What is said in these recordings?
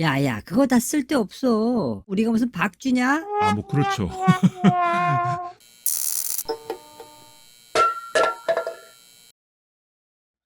야야 그거 다 쓸데없어 우리가 무슨 박쥐냐? 아, 뭐 그렇죠.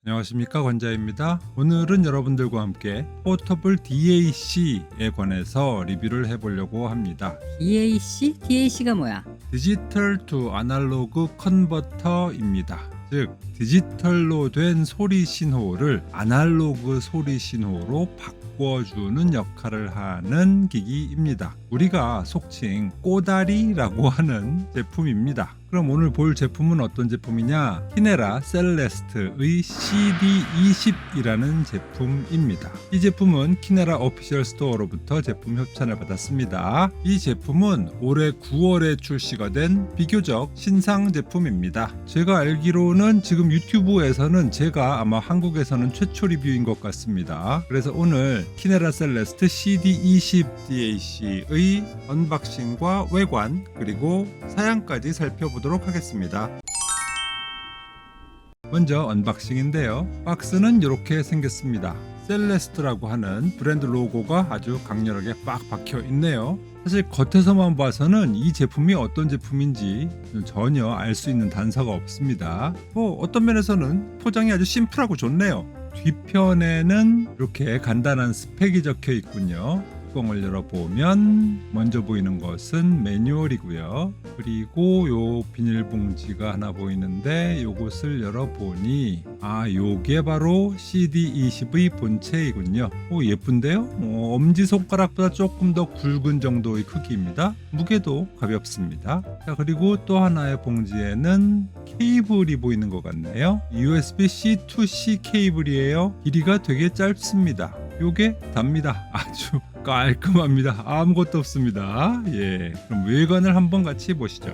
안녕하십니까 관자입니다. 오늘은 여러분들과 함께 포터블 DAC에 관해서 리뷰를 해보려고 합니다. DAC? DAC가 뭐야? 디지털 투 아날로그 컨버터입니다. 즉 디지털로 된 소리 신호를 아날로그 소리 신호로 바 꿔주는 역할을 하는 기기입니다. 우리가 속칭 꼬다리라고 하는 제품입니다. 그럼 오늘 볼 제품은 어떤 제품이냐? 키네라 셀레스트의 CD20이라는 제품입니다. 이 제품은 키네라 오피셜 스토어로부터 제품 협찬을 받았습니다. 이 제품은 올해 9월에 출시가 된 비교적 신상 제품입니다. 제가 알기로는 지금 유튜브에서는 제가 아마 한국에서는 최초 리뷰인 것 같습니다. 그래서 오늘 키네라 셀레스트 CD20 DAC의 언박싱과 외관 그리고 사양까지 살펴보도록 하겠습니다. 먼저 언박싱인데요. 박스는 이렇게 생겼습니다. 셀레스트라고 하는 브랜드 로고가 아주 강렬하게 빡 박혀 있네요. 사실 겉에서만 봐서는 이 제품이 어떤 제품인지 전혀 알 수 있는 단서가 없습니다. 뭐 어떤 면에서는 포장이 아주 심플하고 좋네요. 뒤편에는 이렇게 간단한 스펙이 적혀 있군요. 뚜껑을 열어보면 먼저 보이는 것은 매뉴얼이고요. 그리고 요 비닐봉지가 하나 보이는데 요것을 열어보니 아 요게 바로 CD20의 본체이군요. 오 예쁜데요? 어, 엄지손가락보다 조금 더 굵은 정도의 크기입니다. 무게도 가볍습니다. 자 그리고 또 하나의 봉지에는 케이블이 보이는 것 같네요. USB-C to C 케이블이에요. 길이가 되게 짧습니다. 요게 답니다. 아주 깔끔합니다. 아무것도 없습니다. 예. 그럼 외관을 한번 같이 보시죠.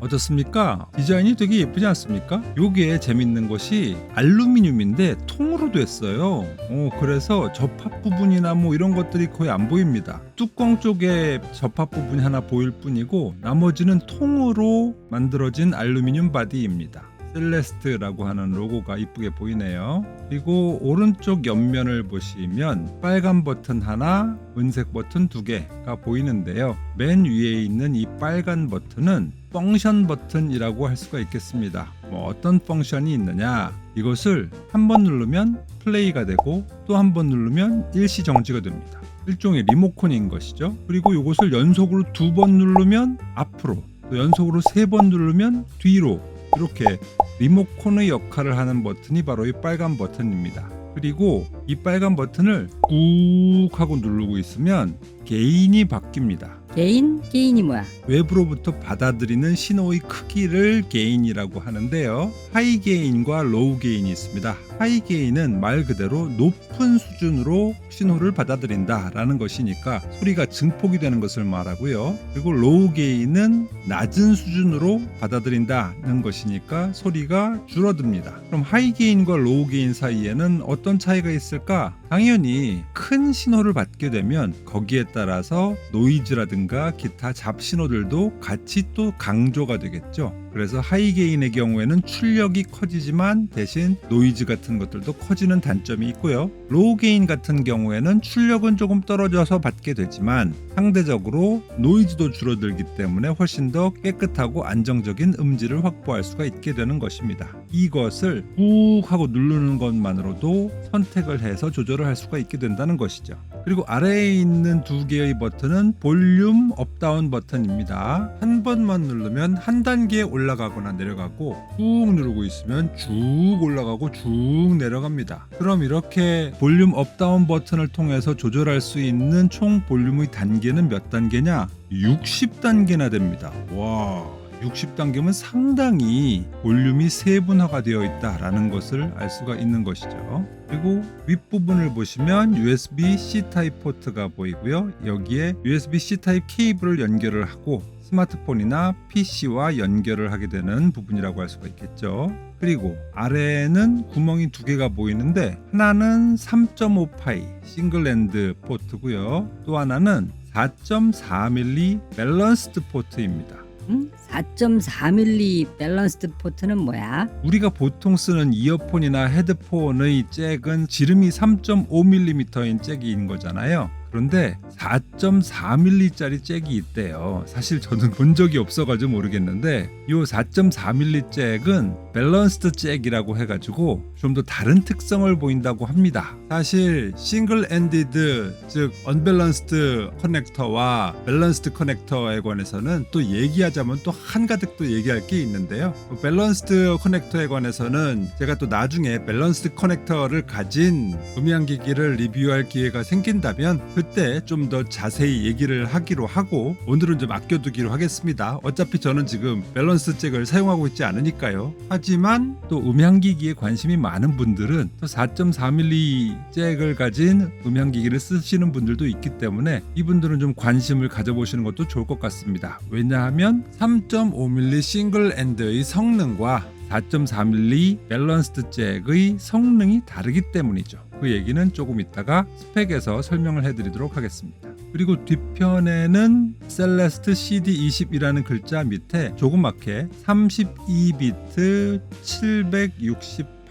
어떻습니까? 디자인이 되게 예쁘지 않습니까? 요게 재밌는 것이 알루미늄인데 통으로 됐어요. 어, 그래서 접합 부분이나 뭐 이런 것들이 거의 안 보입니다. 뚜껑 쪽에 접합 부분이 하나 보일 뿐이고 나머지는 통으로 만들어진 알루미늄 바디입니다. 셀레스트라고 하는 로고가 이쁘게 보이네요. 그리고 오른쪽 옆면을 보시면 빨간 버튼 하나, 은색 버튼 두 개가 보이는데요. 맨 위에 있는 이 빨간 버튼은 펑션 버튼이라고 할 수가 있겠습니다. 뭐 어떤 펑션이 있느냐? 이것을 한 번 누르면 플레이가 되고 또 한 번 누르면 일시 정지가 됩니다. 일종의 리모컨인 것이죠. 그리고 이것을 연속으로 두 번 누르면 앞으로, 또 연속으로 세 번 누르면 뒤로 이렇게 리모컨의 역할을 하는 버튼이 바로 이 빨간 버튼입니다. 그리고 이 빨간 버튼을 꾹 하고 누르고 있으면 개인이 바뀝니다. 개인? 개인이 뭐야? 외부로부터 받아들이는 신호의 크기를 게인이라고 하는데요. 하이 게인과 로우 게인이 있습니다. 하이 게인은 말 그대로 높은 수준으로 신호를 받아들인다 라는 것이니까 소리가 증폭이 되는 것을 말하고요. 그리고 로우 게인은 낮은 수준으로 받아들인다는 것이니까 소리가 줄어듭니다. 그럼 하이 게인과 로우 게인 사이에는 어떤 차이가 있을까? 당연히 큰 신호를 받게 되면 거기에 따라서 노이즈라든가 기타 잡신호들도 같이 또 강조가 되겠죠. 그래서 하이 게인의 경우에는 출력이 커지지만 대신 노이즈 같은 것들도 커지는 단점이 있고요. 로우 게인 같은 경우에는 출력은 조금 떨어져서 받게 되지만 상대적으로 노이즈도 줄어들기 때문에 훨씬 더 깨끗하고 안정적인 음질을 확보할 수가 있게 되는 것입니다. 이것을 꾹 하고 누르는 것만으로도 선택을 해서 조절을 할 수가 있게 된다는 것이죠. 그리고 아래에 있는 두 개의 버튼은 볼륨 업다운 버튼입니다. 한 번만 누르면 한 단계 올라가거나 내려가고 꾹 누르고 있으면 쭉 올라가고 쭉 내려갑니다. 그럼 이렇게 볼륨 업다운 버튼을 통해서 조절할 수 있는 총 볼륨의 단계는 몇 단계냐? 60단계나 됩니다. 와. 60단계면 상당히 볼륨이 세분화가 되어 있다라는 것을 알 수가 있는 것이죠. 그리고 윗부분을 보시면 USB-C 타입 포트가 보이고요. 여기에 USB-C 타입 케이블을 연결을 하고 스마트폰이나 PC와 연결을 하게 되는 부분이라고 할 수가 있겠죠. 그리고 아래에는 구멍이 두 개가 보이는데 하나는 3.5파이 싱글랜드 포트고요. 또 하나는 4.4mm 밸런스드 포트입니다. 응? 4.4mm 밸런스드 포트는 뭐야? 우리가 보통 쓰는 이어폰이나 헤드폰의 잭은 지름이 3.5mm인 잭인 거잖아요. 그런데 4.4mm짜리 잭이 있대요. 사실 저는 본 적이 없어가지고 모르겠는데 이 4.4mm 잭은 밸런스드 잭이라고 해가지고 좀 더 다른 특성을 보인다고 합니다. 사실 싱글 엔디드 즉 언밸런스드 커넥터와 밸런스드 커넥터에 관해서는 또 얘기하자면 또 한가득 또 얘기할 게 있는데요. 밸런스드 커넥터에 관해서는 제가 또 나중에 밸런스드 커넥터를 가진 음향기기를 리뷰할 기회가 생긴다면 그때 좀 더 자세히 얘기를 하기로 하고 오늘은 좀 아껴두기로 하겠습니다. 어차피 저는 지금 밸런스 잭을 사용하고 있지 않으니까요. 하지만 또 음향기기에 관심이 많은 분들은 또 4.4mm 잭을 가진 음향기기를 쓰시는 분들도 있기 때문에 이분들은 좀 관심을 가져보시는 것도 좋을 것 같습니다. 왜냐하면 3.5mm 싱글 엔드의 성능과 4.4mm 밸런스드 잭의 성능이 다르기 때문이죠. 그 얘기는 조금 이따가 스펙에서 설명을 해드리도록 하겠습니다. 그리고 뒤편에는 셀레스트 CD20이라는 글자 밑에 조그맣게 32비트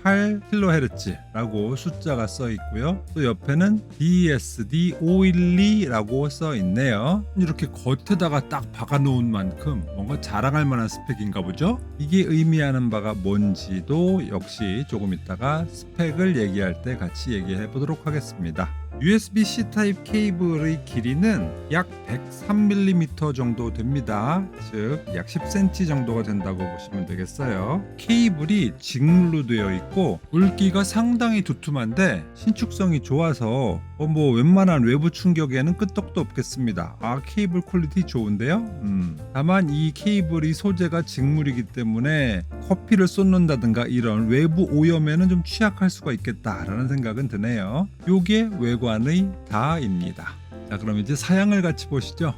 768kHz라고 숫자가 써 있고요. 또 옆에는 DSD 512라고 써 있네요. 이렇게 겉에다가 딱 박아 놓은 만큼 뭔가 자랑할 만한 스펙인가 보죠? 이게 의미하는 바가 뭔지도 역시 조금 있다가 스펙을 얘기할 때 같이 얘기해 보도록 하겠습니다. USB-C 타입 케이블의 길이는 약 103mm 정도 됩니다. 즉, 약 10cm 정도가 된다고 보시면 되겠어요. 케이블이 직물로 되어 있고, 굵기가 상당히 두툼한데, 신축성이 좋아서, 어, 뭐, 웬만한 외부 충격에는 끄떡도 없겠습니다. 아, 케이블 퀄리티 좋은데요? 음. 다만, 이 케이블이 소재가 직물이기 때문에, 커피를 쏟는다든가 이런 외부 오염에는 좀 취약할 수가 있겠다라는 생각은 드네요. 요게 외관의 다입니다. 자, 그럼 이제 사양을 같이 보시죠.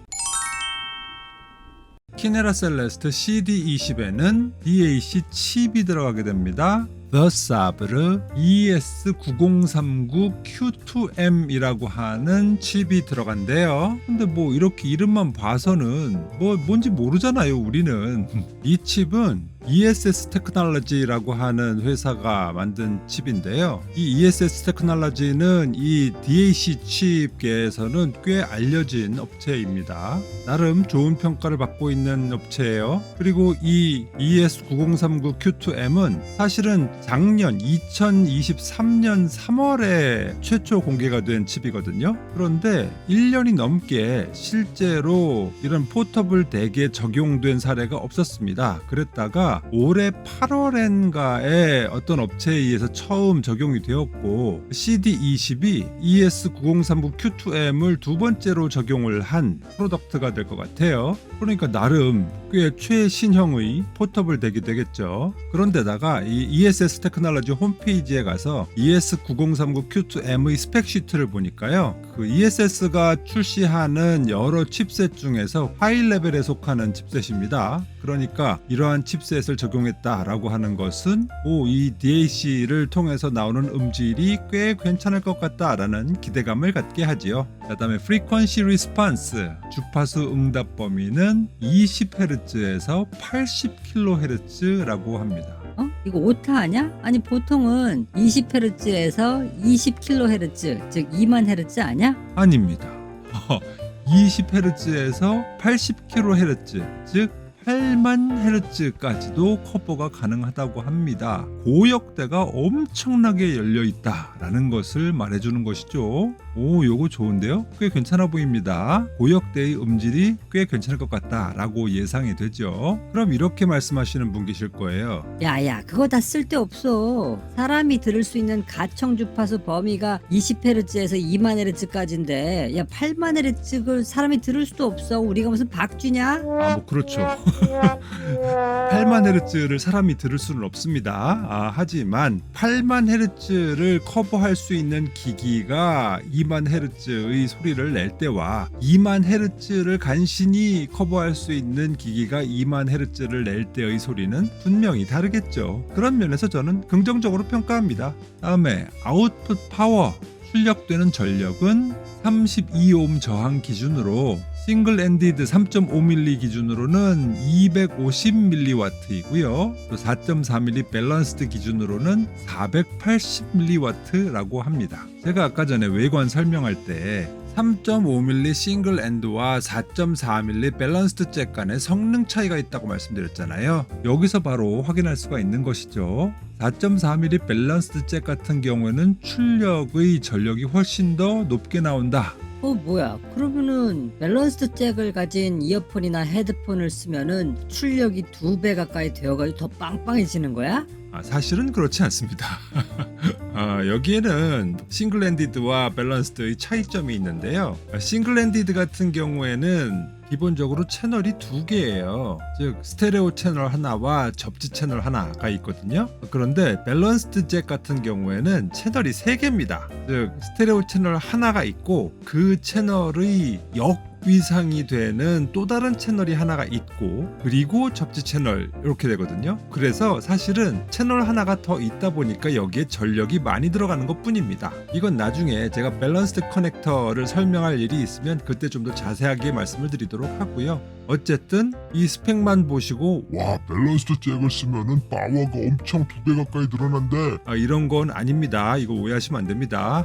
키네라 셀레스트 CD20에는 DAC 칩이 들어가게 됩니다. The Sabre ES9039Q2M이라고 하는 칩이 들어간대요. 근데 뭐 이렇게 이름만 봐서는 뭐 뭔지 모르잖아요, 우리는. 이 칩은 ESS 테크놀로지라고 하는 회사가 만든 칩인데요. 이 ESS 테크놀로지는 이 DAC 칩계에서는 꽤 알려진 업체입니다. 나름 좋은 평가를 받고 있는 업체예요. 그리고 이 ES9039Q2M은 사실은 작년 2023년 3월에 최초 공개가 된 칩이거든요. 그런데 1년이 넘게 실제로 이런 포터블 덱에 적용된 사례가 없었습니다. 그랬다가 올해 8월엔가에 어떤 업체에 의해서 처음 적용이 되었고 CD20이 ES9039Q2M을 두 번째로 적용을 한 프로덕트가 될 것 같아요. 그러니까 나름 꽤 최신형의 포터블 덱이 되겠죠. 그런데다가 이 ESS 테크놀로지 홈페이지에 가서 ES9039Q2M의 스펙 시트를 보니까요. 그 ESS가 출시하는 여러 칩셋 중에서 하이 레벨에 속하는 칩셋입니다. 그러니까 이러한 칩셋을 적용했다라고 하는 것은 오, 이 DAC를 통해서 나오는 음질이 꽤 괜찮을 것 같다라는 기대감을 갖게 하지요. 그다음에 frequency response 주파수 응답 범위는 20Hz에서 80kHz라고 합니다. 어? 이거 오타 아냐? 아니 보통은 20Hz에서 20kHz 즉 2만 Hz 아냐? 아닙니다. 20Hz에서 80kHz, 즉 8만 헤르츠까지도 커버가 가능하다고 합니다. 고역대가 엄청나게 열려 있다라는 것을 말해주는 것이죠. 오, 요거 좋은데요? 꽤 괜찮아 보입니다. 고역대의 음질이 꽤 괜찮을 것 같다라고 예상이 되죠. 그럼 이렇게 말씀하시는 분 계실 거예요. 야야 그거 다 쓸데없어 사람이 들을 수 있는 가청 주파수 범위가 20Hz에서 2만 Hz까지인데 야 8만 Hz를 사람이 들을 수도 없어 우리가 무슨 박쥐냐? 아, 뭐 그렇죠. 8만 헤르츠를 사람이 들을 수는 없습니다. 아, 하지만 8만 헤르츠를 커버할 수 있는 기기가 2만 헤르츠의 소리를 낼 때와 2만 헤르츠를 간신히 커버할 수 있는 기기가 2만 헤르츠를 낼 때의 소리는 분명히 다르겠죠. 그런 면에서 저는 긍정적으로 평가합니다. 다음에 아웃풋 파워 출력되는 전력은 32옴 저항 기준으로 싱글 엔디드 3.5mm 기준으로는 250mW이고요. 또 4.4mm 밸런스드 기준으로는 480mW라고 합니다. 제가 아까 전에 외관 설명할 때 3.5mm 싱글 엔드와 4.4mm 밸런스드 잭 간의 성능 차이가 있다고 말씀드렸잖아요. 여기서 바로 확인할 수가 있는 것이죠. 4.4mm 밸런스드 잭 같은 경우에는 출력의 전력이 훨씬 더 높게 나온다. 어 뭐야 그러면은 밸런스드 잭을 가진 이어폰이나 헤드폰을 쓰면은 출력이 두 배 가까이 되어가지고 더 빵빵해지는 거야? 아, 사실은 그렇지 않습니다. 아, 여기에는 싱글랜디드와 밸런스드의 차이점이 있는데요. 아, 싱글랜디드 같은 경우에는 기본적으로 채널이 두 개예요. 즉 스테레오 채널 하나와 접지 채널 하나가 있거든요. 그런데 밸런스드 잭 같은 경우에는 채널이 세 개입니다. 즉 스테레오 채널 하나가 있고 그 채널의 역 위상이 되는 또 다른 채널이 하나가 있고 그리고 접지 채널 이렇게 되거든요. 그래서 사실은 채널 하나가 더 있다 보니까 여기에 전력이 많이 들어가는 것 뿐입니다. 이건 나중에 제가 밸런스드 커넥터를 설명할 일이 있으면 그때 좀 더 자세하게 말씀을 드리도록 하고요. 어쨌든 이 스펙만 보시고 와 밸런스드 잭을 쓰면은 파워가 엄청 두 배 가까이 늘어난대 아, 이런 건 아닙니다. 이거 오해하시면 안 됩니다.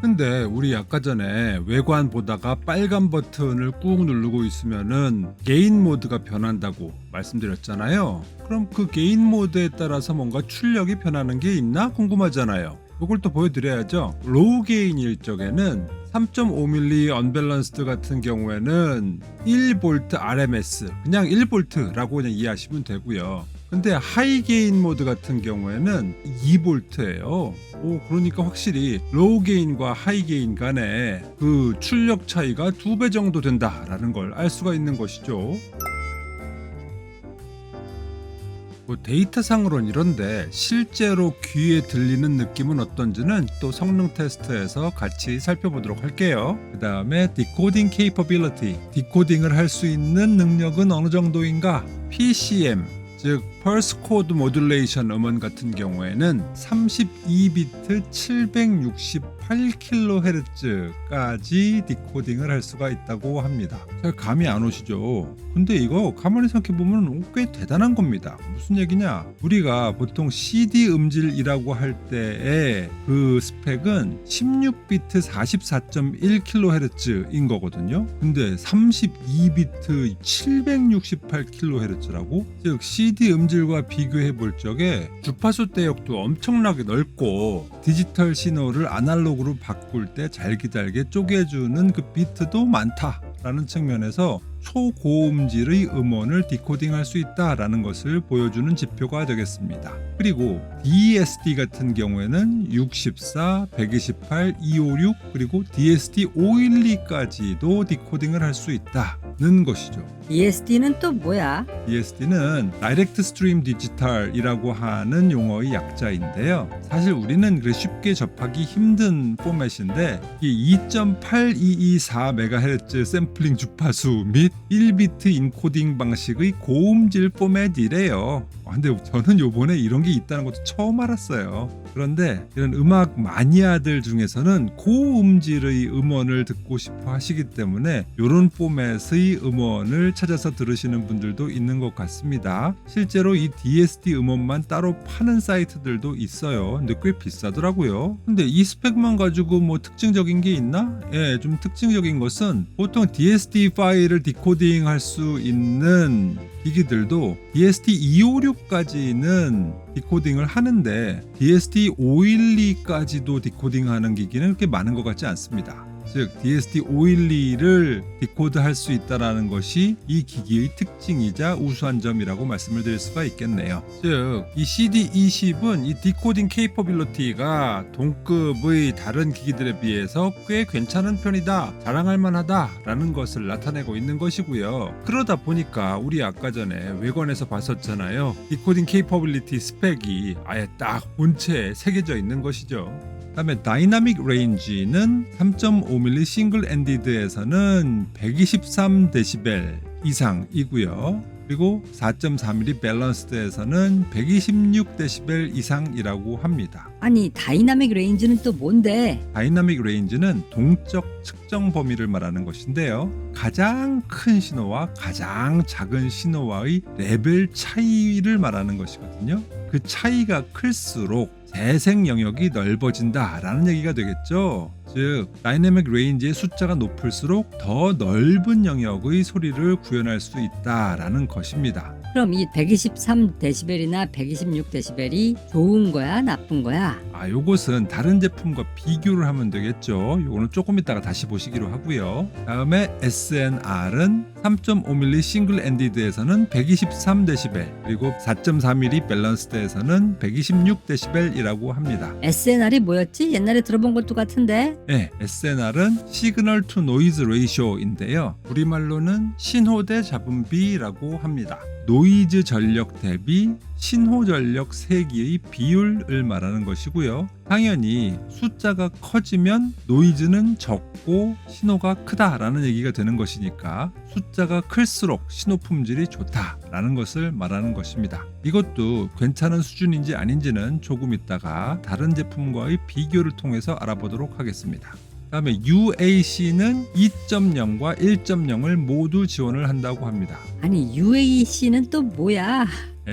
근데 우리 아까 전에 외관 보다가 빨간 버튼을 꾹 누르고 있으면은 게인 모드가 변한다고 말씀드렸잖아요. 그럼 그 게인 모드에 따라서 뭔가 출력이 변하는 게 있나 궁금하잖아요. 이걸 또 보여드려야죠. 로우 게인일 적에는 3.5mm 언밸런스드 같은 경우에는 1V RMS 그냥 1V라고 그냥 이해하시면 되고요. 근데 하이 게인 모드 같은 경우에는 2V예요. 오, 그러니까 확실히 로우 게인과 하이 게인 간에 그 출력 차이가 두 배 정도 된다라는 걸 알 수가 있는 것이죠. 뭐 데이터상으로는 이런데 실제로 귀에 들리는 느낌은 어떤지는 또 성능 테스트에서 같이 살펴보도록 할게요. 그 다음에 디코딩 capability, 디코딩을 할 수 있는 능력은 어느 정도인가? PCM, 즉 펄스 코드 모듈레이션 음원 같은 경우에는 32비트 768kHz까지 디코딩을 할 수가 있다고 합니다. 잘 감이 안 오시죠? 근데 이거 가만히 생각해 보면 꽤 대단한 겁니다. 무슨 얘기냐? 우리가 보통 CD 음질이라고 할 때의 그 스펙은 16비트 44.1kHz인 거거든요. 근데 32비트 768kHz라고? 즉 CD 음질 과 비교해 볼 적에 주파수 대역도 엄청나게 넓고 디지털 신호를 아날로그로 바꿀 때 잘기잘게 쪼개주는 그 비트도 많다라는 측면에서 초고음질의 음원을 디코딩할 수 있다라는 것을 보여주는 지표가 되겠습니다. 그리고 DSD 같은 경우에는 64, 128, 256 그리고 DSD 512까지도 디코딩을 할 수 있다는 것이죠. ESD는 또 뭐야? DSD는 Direct Stream Digital이라고 하는 용어의 약자인데요. 사실 우리는 그 쉽게 접하기 힘든 포맷인데 이 2.8224MHz 샘플링 주파수 및 1비트 인코딩 방식의 고음질 포맷이래요. 아, 근데 저는 요번에 이런 게 있다는 것도 처음 알았어요. 그런데 이런 음악 마니아들 중에서는 고음질의 음원을 듣고 싶어 하시기 때문에 이런 포맷의 음원을 찾아서 들으시는 분들도 있는 것 같습니다. 실제로 이 DSD 음원만 따로 파는 사이트들도 있어요. 근데 꽤 비싸더라고요. 근데 이 스펙만 가지고 뭐 특징적인 게 있나? 예, 좀 특징적인 것은 보통 DSD 파일을 디코딩 할 수 있는 기기들도 DSD 256까지는 디코딩을 하는데 DSD 512까지도 디코딩하는 기기는 그렇게 많은 것 같지 않습니다. 즉 DSD 512를 디코드할 수 있다라는 것이 이 기기의 특징이자 우수한 점이라고 말씀을 드릴 수가 있겠네요. 즉 이 CD20은 이 디코딩 케이퍼빌리티가 동급의 다른 기기들에 비해서 꽤 괜찮은 편이다, 자랑할 만하다라는 것을 나타내고 있는 것이고요. 그러다 보니까 우리 아까 전에 외관에서 봤었잖아요. 디코딩 케이퍼빌리티 스펙이 아예 딱 본체에 새겨져 있는 것이죠. 그다음에 다이나믹 레인지는 3.5mm 싱글 엔디드에서는 123데시벨 이상이고요. 그리고 4.3mm 밸런스드에서는 126dB 이상이라고 합니다. 아니 다이나믹 레인지는 또 뭔데? 다이나믹 레인지는 동적 측정 범위를 말하는 것인데요. 가장 큰 신호와 가장 작은 신호와의 레벨 차이를 말하는 것이거든요. 그 차이가 클수록 재생 영역이 넓어진다라는 얘기가 되겠죠. 즉, 다이내믹 레인지의 숫자가 높을수록 더 넓은 영역의 소리를 구현할 수 있다라는 것입니다. 그럼 이 123데시벨이나 126데시벨이 좋은 거야, 나쁜 거야? 아, 요것은 다른 제품과 비교를 하면 되겠죠. 요거는 조금 이따가 다시 보시기로 하고요. 다음에 SNR은 3.5mm 싱글 엔디드에서는 123dB, 그리고 4.4mm 밸런스드에서는 126dB이라고 합니다. SNR이 뭐였지? 옛날에 들어본 것도 같은데. 네, SNR은 시그널 투 노이즈 레이쇼인데요. 우리말로는 신호 대 잡음비라고 합니다. 노이즈 전력 대비 신호 전력 세기의 비율을 말하는 것이고요. 당연히 숫자가 커지면 노이즈는 적고 신호가 크다라는 얘기가 되는 것이니까 숫자가 클수록 신호 품질이 좋다라는 것을 말하는 것입니다. 이것도 괜찮은 수준인지 아닌지는 조금 있다가 다른 제품과의 비교를 통해서 알아보도록 하겠습니다. 다음에 UAC는 2.0과 1.0을 모두 지원을 한다고 합니다. 아니 UAC는 또 뭐야?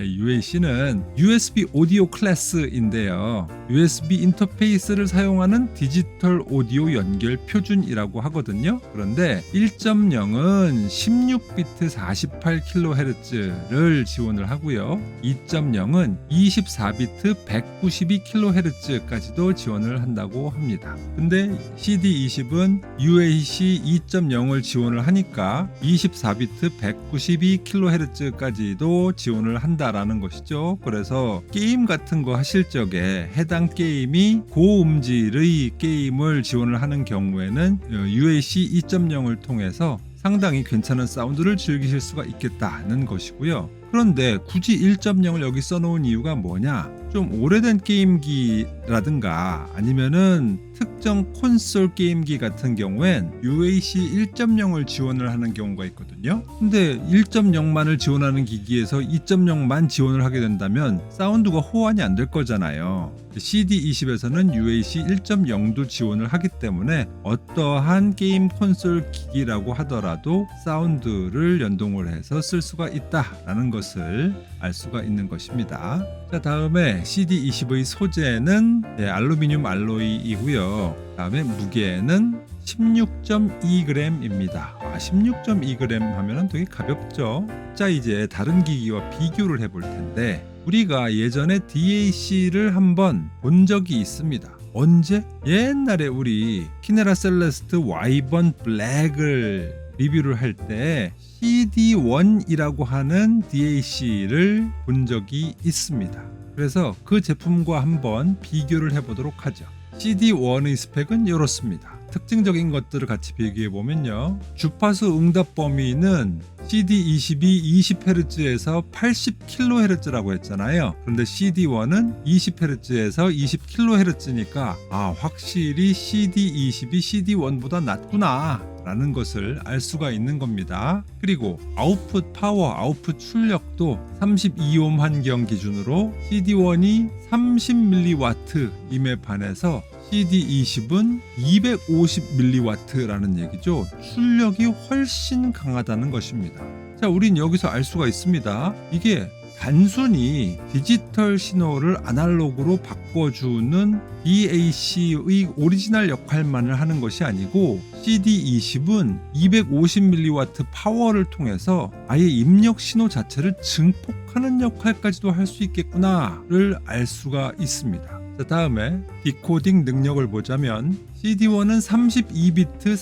UAC는 USB 오디오 클래스인데요. USB 인터페이스를 사용하는 디지털 오디오 연결 표준이라고 하거든요. 그런데 1.0은 16비트 48kHz를 지원을 하고요. 2.0은 24비트 192kHz까지도 지원을 한다고 합니다. 근데 CD20은 UAC 2.0을 지원을 하니까 24비트 192kHz까지도 지원을 한다 라는 것이죠. 그래서 게임 같은 거 하실 적에 해당 게임이 고음질의 게임을 지원을 하는 경우에는 UAC 2.0을 통해서 상당히 괜찮은 사운드를 즐기실 수가 있겠다는 것이고요. 그런데 굳이 1.0을 여기 써놓은 이유가 뭐냐? 좀 오래된 게임기라든가 아니면은 특정 콘솔 게임기 같은 경우엔 UAC 1.0을 지원을 하는 경우가 있거든요. 근데 1.0만을 지원하는 기기에서 2.0만 지원을 하게 된다면 사운드가 호환이 안 될 거잖아요. CD20에서는 UAC 1.0도 지원을 하기 때문에 어떠한 게임 콘솔 기기라고 하더라도 사운드를 연동을 해서 쓸 수가 있다라는 것을 알 수가 있는 것입니다. 자, 다음에 CD20의 소재는 네, 알루미늄 알로이이고요. 다음에 무게는 16.2g입니다. 아, 16.2g 하면 되게 가볍죠. 자, 이제 다른 기기와 비교를 해볼 텐데 우리가 예전에 DAC를 한번 본 적이 있습니다. 언제? 옛날에 우리 키네라 셀레스트 와이번 블랙을 리뷰를 할 때 CD1이라고 하는 DAC를 본 적이 있습니다. 그래서 그 제품과 한번 비교를 해보도록 하죠. CD1의 스펙은 이렇습니다. 특징적인 것들을 같이 비교해 보면요. 주파수 응답 범위는 CD22 20Hz에서 80kHz라고 했잖아요. 그런데 CD1은 20Hz에서 20kHz니까 아 확실히 CD20이 CD1보다 낫구나. 라는 것을 알 수가 있는 겁니다. 그리고 아웃풋 파워, 아웃풋 출력도 32옴 환경 기준으로 CD1이 30mW임에 반해서 CD20은 250mW라는 얘기죠. 출력이 훨씬 강하다는 것입니다. 자, 우린 여기서 알 수가 있습니다. 이게 단순히 디지털 신호를 아날로그로 바꿔주는 DAC의 오리지널 역할만을 하는 것이 아니고 CD20은 250mW 파워를 통해서 아예 입력 신호 자체를 증폭하는 역할까지도 할 수 있겠구나를 알 수가 있습니다. 자, 다음에 디코딩 능력을 보자면 CD1은 32비트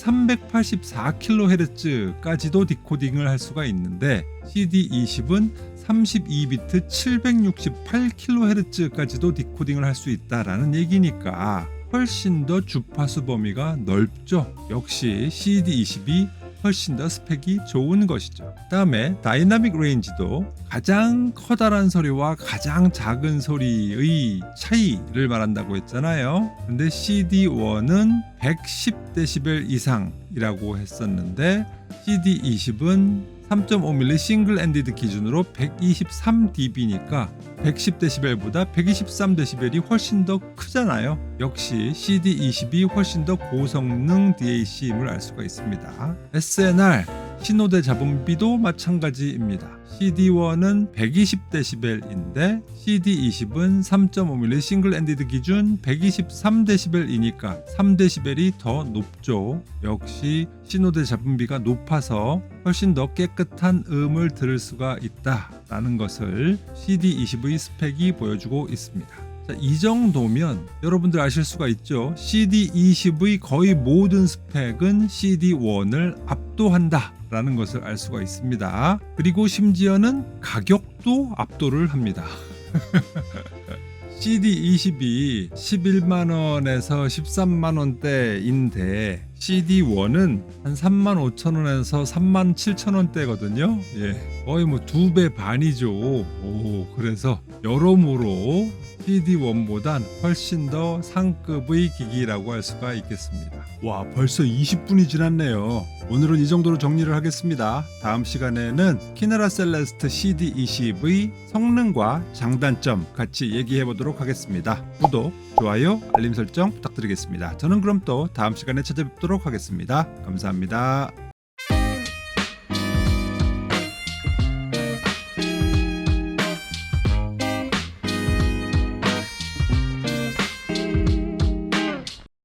384kHz까지도 디코딩을 할 수가 있는데 CD20은 32비트 768kHz까지도 디코딩을 할 수 있다라는 얘기니까 훨씬 더 주파수 범위가 넓죠. 역시 CD20이 훨씬 더 스펙이 좋은 것이죠. 다음에 다이나믹 레인지도 가장 커다란 소리와 가장 작은 소리의 차이를 말한다고 했잖아요. 근데 CD1은 110dB 이상이라고 했었는데 CD20은 3.5mm 싱글 엔디드 기준으로 123dB니까 110dB보다 123dB이 훨씬 더 크잖아요. 역시 CD20이 훨씬 더 고성능 DAC임을 알 수가 있습니다. SNR 신호대 잡음비도 마찬가지입니다. CD1은 120dB인데 CD20은 3.5mm 싱글 엔디드 기준 123dB이니까 3dB이 더 높죠. 역시 신호대 잡음비가 높아서 훨씬 더 깨끗한 음을 들을 수가 있다라는 것을 CD20의 스펙이 보여주고 있습니다. 자, 이 정도면 여러분들 아실 수가 있죠. CD20의 거의 모든 스펙은 CD1을 압도한다. 라는 것을 알 수가 있습니다. 그리고 심지어는 가격도 압도를 합니다. CD20이 11만원에서 13만원대인데 CD1은 한 3만 5천 원에서 3만 7천 원대거든요. 예. 거의 뭐 두 배 반이죠. 오, 그래서 여러모로 CD1보단 훨씬 더 상급의 기기라고 할 수가 있겠습니다. 와, 벌써 20분이 지났네요. 오늘은 이 정도로 정리를 하겠습니다. 다음 시간에는 키네라 셀레스트 CD20의 성능과 장단점 같이 얘기해 보도록 하겠습니다. 구독, 좋아요, 알림 설정 부탁드리겠습니다. 저는 그럼 또 다음 시간에 찾아뵙도록 하겠습니다. 감사합니다.